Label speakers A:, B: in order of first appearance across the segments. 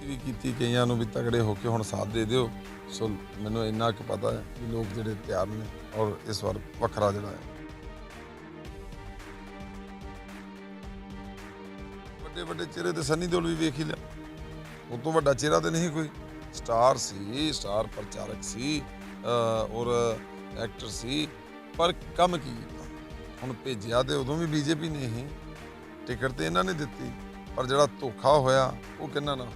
A: ਵੀ ਕੀਤੀ, ਕਈਆਂ ਨੂੰ ਵੀ ਤਗੜੇ ਹੋ ਕੇ ਹੁਣ ਸਾਥ ਦੇ ਦਿਓ। ਸੋ ਮੈਨੂੰ ਇੰਨਾ ਕੁ ਪਤਾ ਹੈ ਕਿ ਲੋਕ ਜਿਹੜੇ ਤਿਆਰ ਨੇ ਔਰ ਇਸ ਵਾਰ ਵੱਖਰਾ ਜਿਹੜਾ ਹੈ। ਵੱਡੇ ਵੱਡੇ ਚਿਹਰੇ ਤੇ ਸੰਨੀ ਦਿਓਲ ਵੀ ਵੇਖ ਹੀ ਲਿਆ। ਉਹ ਤੋਂ ਵੱਡਾ ਚਿਹਰਾ ਤੇ ਨਹੀਂ ਕੋਈ। ਸਟਾਰ ਸੀ, ਸਟਾਰ ਪ੍ਰਚਾਰਕ ਸੀ ਔਰ ਐਕਟਰ ਸੀ, ਪਰ ਕੰਮ ਕੀ ਕੀਤਾ? ਹੁਣ ਭੇਜਿਆ ਤੇ ਉਦੋਂ ਵੀ ਬੀਜੇਪੀ ਨੇ ਹੀ। ਟਿਕਟ ਤੇ ਇਹਨਾਂ ਨੇ ਦਿੱਤੀ, ਪਰ ਜਿਹੜਾ ਧੋਖਾ ਹੋਇਆ, ਉਹ ਕਿੰਨਾ ਨਾ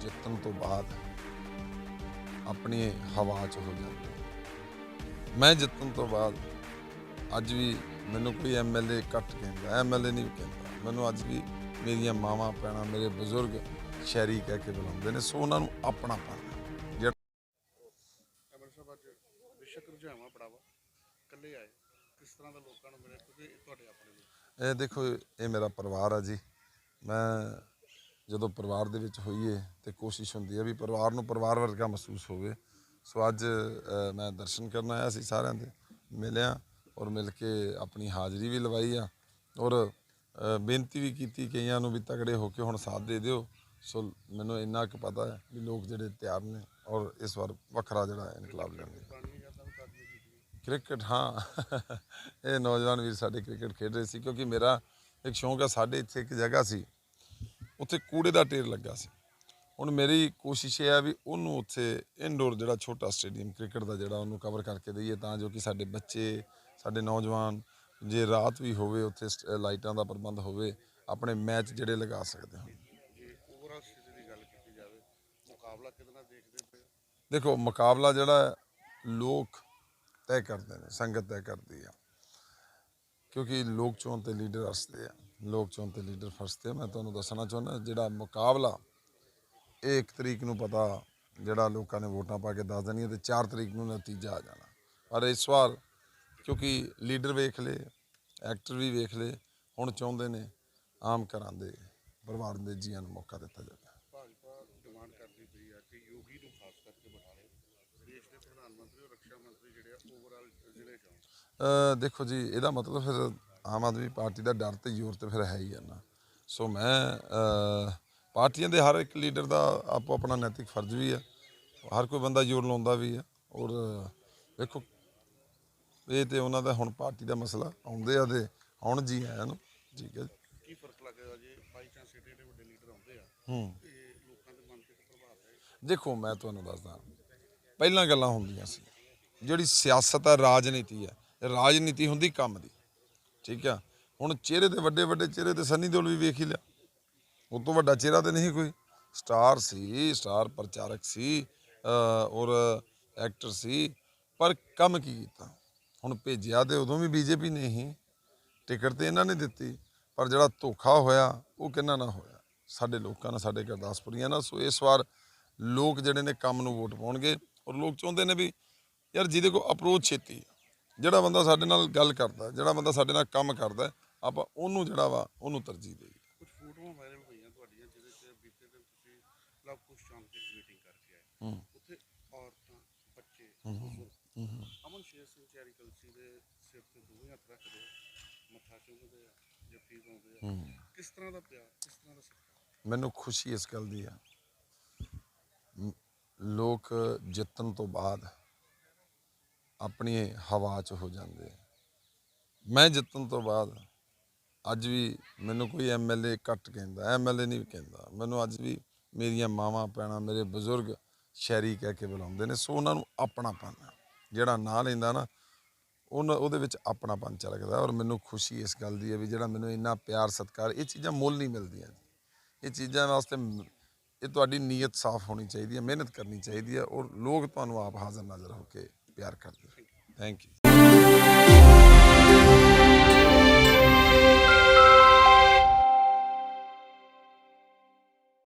A: ਜਿੱਤਣ ਤੋਂ ਬਾਅਦ ਆਪਣੀ ਹਵਾ 'ਚ ਹੋ ਜਾਂਦੇ ਮੈਂ ਜਿੱਤਣ ਤੋਂ ਬਾਅਦ ਅੱਜ ਵੀ ਮੈਨੂੰ ਕੋਈ ਐਮਐਲਏ ਕੱਟ ਕਹਿੰਦਾ ਐਮਐਲਏ ਨਹੀਂ ਕਹਿੰਦਾ। ਮੈਨੂੰ ਅੱਜ ਵੀ ਮੇਰੀਆਂ ਮਾਵਾਂ ਭੈਣਾਂ ਮੇਰੇ ਬਜ਼ੁਰਗ ਸ਼ਹਿਰੀ ਕਹਿ ਕੇ ਬੁਲਾਉਂਦੇ ਨੇ ਸੋ ਉਹਨਾਂ ਨੂੰ ਆਪਣਾ ਪਾਣਾ। ਜਿਹੜਾ
B: ਅਮਰ ਸਾਹਿਬ ਅੱਜ ਵਿਸ਼ਕ ਰੁਝਾਵਾਂ ਪੜਾਵਾ ਇਕੱਲੇ ਆਏ। ਕਿਸ ਤਰ੍ਹਾਂ ਦਾ ਲੋਕਾਂ ਨੂੰ ਮਿਲੇ ਕਿਉਂਕਿ ਇਹ ਤੁਹਾਡੇ ਆਪਣੇ ਲੋਕ
A: ਇਹ ਦੇਖੋ ਇਹ ਮੇਰਾ ਪਰਿਵਾਰ ਆ ਜੀ। ਮੈਂ ਜਦੋਂ ਪਰਿਵਾਰ ਦੇ ਵਿੱਚ ਹੋਈਏ ਤੇ ਕੋਸ਼ਿਸ਼ ਹੁੰਦੀ ਹੈ ਵੀ ਪਰਿਵਾਰ ਨੂੰ ਪਰਿਵਾਰ ਵਰਗਾ ਮਹਿਸੂਸ ਹੋਵੇ। ਸੋ ਅੱਜ ਮੈਂ ਦਰਸ਼ਨ ਕਰਨ ਆਇਆ ਸੀ ਸਾਰਿਆਂ ਦੇ, ਮਿਲਿਆ ਔਰ ਮਿਲ ਕੇ ਆਪਣੀ ਹਾਜ਼ਰੀ ਵੀ ਲਵਾਈ ਆ ਔਰ ਬੇਨਤੀ ਵੀ ਕੀਤੀ ਕਈਆਂ ਨੂੰ ਵੀ ਤਗੜੇ ਹੋ ਕੇ ਹੁਣ ਸਾਥ ਦੇ ਦਿਓ। ਸੋ ਮੈਨੂੰ ਇੰਨਾ ਕੁ ਪਤਾ ਹੈ ਵੀ ਲੋਕ ਜਿਹੜੇ ਤਿਆਰ ਨੇ ਔਰ ਇਸ ਵਾਰ ਵੱਖਰਾ ਜਿਹੜਾ ਇਨਕਲਾਬ ਲੈਣਗੇ ਕ੍ਰਿਕਟ, ਹਾਂ। ਇਹ ਨੌਜਵਾਨ ਵੀਰ ਸਾਡੇ ਕ੍ਰਿਕਟ ਖੇਡ ਰਹੇ ਸੀ ਕਿਉਂਕਿ ਮੇਰਾ ਇੱਕ ਸ਼ੌਂਕ ਹੈ ਸਾਡੇ ਇੱਥੇ ਇੱਕ ਜਗ੍ਹਾ ਸੀ। ਉੱਥੇ ਕੂੜੇ ਦਾ ਢੇਰ ਲੱਗਾ ਸੀ। ਹੁਣ ਮੇਰੀ ਕੋਸ਼ਿਸ਼ ਇਹ ਹੈ ਵੀ ਉਹਨੂੰ ਉੱਥੇ ਇਨਡੋਰ ਜਿਹੜਾ ਛੋਟਾ ਸਟੇਡੀਅਮ ਕ੍ਰਿਕਟ ਦਾ ਜਿਹੜਾ ਉਹਨੂੰ ਕਵਰ ਕਰਕੇ ਦਈਏ ਤਾਂ ਜੋ ਕਿ ਸਾਡੇ ਬੱਚੇ ਸਾਡੇ ਨੌਜਵਾਨ ਜੇ ਰਾਤ ਵੀ ਹੋਵੇ ਉੱਥੇ ਲਾਈਟਾਂ ਦਾ ਪ੍ਰਬੰਧ ਹੋਵੇ ਆਪਣੇ ਮੈਚ ਜਿਹੜੇ ਲਗਾ ਸਕਦੇ
B: ਹੋ?
A: ਦੇਖੋ ਮੁਕਾਬਲਾ ਜਿਹੜਾ ਲੋਕ ਤੈਅ ਕਰਦੇ ਨੇ ਸੰਗਤ ਤੈਅ ਕਰਦੀ ਆ। ਕਿਉਂਕਿ ਲੋਕ ਚੋਣ ਤੇ ਲੀਡਰ ਹੱਸਦੇ ਆ। ਲੋਕ ਚੋਣ ਤੇ ਲੀਡਰ ਫਸਦੇ ਆ ਮੈਂ ਤੁਹਾਨੂੰ ਦੱਸਣਾ ਚਾਹੁੰਦਾ ਜਿਹੜਾ ਮੁਕਾਬਲਾ ਇਹ ਇੱਕ ਤਰੀਕ ਨੂੰ ਪਤਾ ਜਿਹੜਾ ਲੋਕਾਂ ਨੇ ਵੋਟਾਂ ਪਾ ਕੇ ਦੱਸ ਦੇਣੀਆਂ ਤੇ 4 ਤਰੀਕ ਨੂੰ ਨਤੀਜਾ ਆ ਜਾਣਾ। ਪਰ ਇਸ ਵਾਰ ਕਿਉਂਕਿ ਲੀਡਰ ਵੇਖ ਲਏ ਐਕਟਰ ਵੀ ਵੇਖ ਲਏ ਹੁਣ ਚਾਹੁੰਦੇ ਨੇ ਆਮ ਘਰਾਂ ਦੇ ਪਰਿਵਾਰ ਦੇ ਜੀਆਂ ਨੂੰ ਮੌਕਾ ਦਿੱਤਾ ਜਾਵੇ।
B: ਭਾਜਪਾ ਡਿਮਾਂਡ ਕਰਦੀ ਪਈ ਹੈ ਕਿ ਯੋਗੀ ਨੂੰ ਖਾਸ ਕਰਕੇ ਬਿਠਾ ਲਏ ਦੇਸ਼ ਦੇ ਪ੍ਰਧਾਨ ਮੰਤਰੀ ਔਰ ਰੱਖਿਆ ਮੰਤਰੀ ਜਿਹੜੇ ਆ ਓਵਰਆਲ ਜ਼ਿਲ੍ਹੇ ਚ। ਆਉਣ
A: ਅ, ਦੇਖੋ ਜੀ ਇਹਦਾ ਮਤਲਬ ਫਿਰ ਆਮ ਆਦਮੀ ਪਾਰਟੀ ਦਾ ਡਰ ਤੇ ਜ਼ੋਰ ਤੇ ਫਿਰ ਹੈ ਹੀ ਆ ਨਾ। ਸੋ ਮੈਂ ਪਾਰਟੀਆਂ ਦੇ ਹਰ ਇੱਕ ਲੀਡਰ ਦਾ ਆਪੋ ਆਪਣਾ ਨੈਤਿਕ ਫਰਜ਼ ਵੀ ਹੈ ਹਰ ਕੋਈ ਬੰਦਾ ਜ਼ੋਰ ਲਾਉਂਦਾ ਵੀ ਹੈ ਔਰ ਦੇਖੋ ਇਹ ਤੇ ਉਹਨਾਂ ਦਾ ਹੁਣ ਪਾਰਟੀ ਦਾ ਮਸਲਾ ਆਉਂਦੇ ਆ ਤੇ ਹੁਣ ਜੀ ਆਇਆਂ ਨੂੰ। ਠੀਕ ਹੈ।
B: ਕੀ ਫ਼ਰਕ ਲੱਗੇਗਾ ਜੇ ਬਾਈ ਚਾਂਸ ਏਡੇ ਵੱਡੇ ਲੀਡਰ ਆਉਂਦੇ ਆ?
A: ਹੂੰ।
B: ਤੇ ਲੋਕਾਂ ਦੇ ਮਨ ਤੇ ਪ੍ਰਭਾਵ ਪਏਗਾ
A: ਦੇਖੋ ਮੈਂ ਤੁਹਾਨੂੰ ਦੱਸਦਾ। ਪਹਿਲਾਂ ਗੱਲਾਂ ਹੁੰਦੀਆਂ ਸੀ। ਜਿਹੜੀ ਸਿਆਸਤ ਹੈ ਰਾਜਨੀਤੀ ਹੈ ਰਾਜਨੀਤੀ ਹੁੰਦੀ ਕੰਮ ਦੀ। ਠੀਕ ਆ? ਹੁਣ ਚਿਹਰੇ ਤੇ ਵੱਡੇ ਵੱਡੇ ਚਿਹਰੇ ਤੇ ਸੰਨੀ ਦਿਓਲ ਵੀ ਵੇਖ ਹੀ ਲਿਆ। ਉਹ ਤੋਂ ਵੱਡਾ ਚਿਹਰਾ ਤੇ ਨਹੀਂ ਕੋਈ। ਸਟਾਰ ਸੀ ਸਟਾਰ ਪ੍ਰਚਾਰਕ ਸੀ ਔਰ ਐਕਟਰ ਸੀ ਪਰ ਕੰਮ ਕੀ ਕੀਤਾ? ਹੁਣ ਭੇਜਿਆ ਤੇ ਉਦੋਂ ਵੀ ਬੀਜੇਪੀ ਨੇ ਹੀ। ਟਿਕਟ ਤੇ ਇਹਨਾਂ ਨੇ ਦਿੱਤੀ ਪਰ ਜਿਹੜਾ ਧੋਖਾ ਹੋਇਆ ਉਹ ਕਿੰਨਾ ਨਾਲ ਹੋਇਆ? ਸਾਡੇ ਲੋਕਾਂ ਨਾਲ ਸਾਡੇ ਗੁਰਦਾਸਪੁਰੀਆਂ ਨਾਲ। ਸੋ ਇਸ ਵਾਰ ਲੋਕ ਜਿਹੜੇ ਨੇ ਕੰਮ ਨੂੰ ਵੋਟ ਪਾਉਣਗੇ ਔਰ ਲੋਕ ਚਾਹੁੰਦੇ ਨੇ ਵੀ ਯਾਰ ਜਿਹਦੇ ਕੋਲ ਅਪਰੋਚ ਛੇਤੀ ਹੈ, ਜਿਹੜਾ ਬੰਦਾ ਸਾਡੇ ਨਾਲ ਗੱਲ ਕਰਦਾ ਜਿਹੜਾ ਬੰਦਾ ਸਾਡੇ ਨਾਲ ਕੰਮ ਕਰਦਾ ਆਪਾਂ ਉਹਨੂੰ ਜਿਹੜਾ ਵਾ ਉਹਨੂੰ ਤਰਜੀਹ ਦੇਈਏ।
B: ਕੁਝ ਫੋਟੋਆਂ ਵਾਇਰਲ ਹੋਈਆਂ ਤੁਹਾਡੀਆਂ ਜਿਹਦੇ 'ਚ ਬੀਤੇ ਦਿਨ ਤੁਸੀਂ ਲਵ ਕੁਸ਼ ਚੌਂਕ 'ਚ ਇੱਕ ਮੀਟਿੰਗ ਕਰਕੇ ਆਏ।
A: ਹੂੰ।
B: ਉੱਥੇ ਔਰਤਾਂ ਬੱਚੇ ਬਜ਼ੁਰਗ ਅਮਨ ਸ਼ੇਰ ਸਿੰਘ ਚੈਰੀ ਕਲਸੀ ਦੇ ਸਿਰ ਤੇ ਦੋਵੇਂ ਹੱਥ ਰੱਖਦੇ ਆ ਮੱਥਾ ਚੁੰਮਦੇ ਆ ਜੱਫੀ ਪਾਉਂਦੇ ਆ। ਕਿਸ ਤਰ੍ਹਾਂ ਦਾ ਪਿਆਰ ਕਿਸ ਤਰ੍ਹਾਂ ਦਾ ਸਤਿਕਾਰ?
A: ਮੈਨੂੰ ਖੁਸ਼ੀ ਇਸ ਗੱਲ ਦੀ ਆ। ਲੋਕ ਜਿੱਤਣ ਤੋਂ ਬਾਅਦ ਆਪਣੀ ਹਵਾ 'ਚ ਹੋ ਜਾਂਦੇ ਮੈਂ ਜਿੱਤਣ ਤੋਂ ਬਾਅਦ ਅੱਜ ਵੀ ਮੈਨੂੰ ਕੋਈ ਐਮਐਲਏ ਘੱਟ ਕਹਿੰਦਾ ਐਮਐਲਏ ਨਹੀਂ ਕਹਿੰਦਾ। ਮੈਨੂੰ ਅੱਜ ਵੀ ਮੇਰੀਆਂ ਮਾਵਾਂ, ਭੈਣਾਂ, ਮੇਰੇ ਬਜ਼ੁਰਗ ਸ਼ਹਿਰੀ ਕਹਿ ਕੇ ਬੁਲਾਉਂਦੇ ਨੇ। ਸੋ ਉਹਨਾਂ ਨੂੰ ਆਪਣਾਪਨ ਜਿਹੜਾ ਨਾਂ ਲੈਂਦਾ ਨਾ, ਉਹਨਾਂ, ਉਹਦੇ ਵਿੱਚ ਆਪਣਾਪਨ ਝਲਕਦਾ ਔਰ ਮੈਨੂੰ ਖੁਸ਼ੀ ਇਸ ਗੱਲ ਦੀ ਹੈ ਵੀ ਜਿਹੜਾ ਮੈਨੂੰ ਇੰਨਾ ਪਿਆਰ, ਸਤਿਕਾਰ, ਇਹ ਚੀਜ਼ਾਂ ਮੁੱਲ ਨਹੀਂ ਮਿਲਦੀਆਂ ਇਹ ਚੀਜ਼ਾਂ ਵਾਸਤੇ ਇਹ ਤੁਹਾਡੀ ਨੀਅਤ ਸਾਫ਼ ਹੋਣੀ ਚਾਹੀਦੀ ਹੈ, ਮਿਹਨਤ ਕਰਨੀ ਚਾਹੀਦੀ ਹੈ ਔਰ ਲੋਕ ਤੁਹਾਨੂੰ ਆਪ ਹਾਜ਼ਰ ਨਾਜ਼ਰ ਹੋ ਕੇ ਪਿਆਰ ਕਰਦੇ ਥੈਂਕ ਯੂ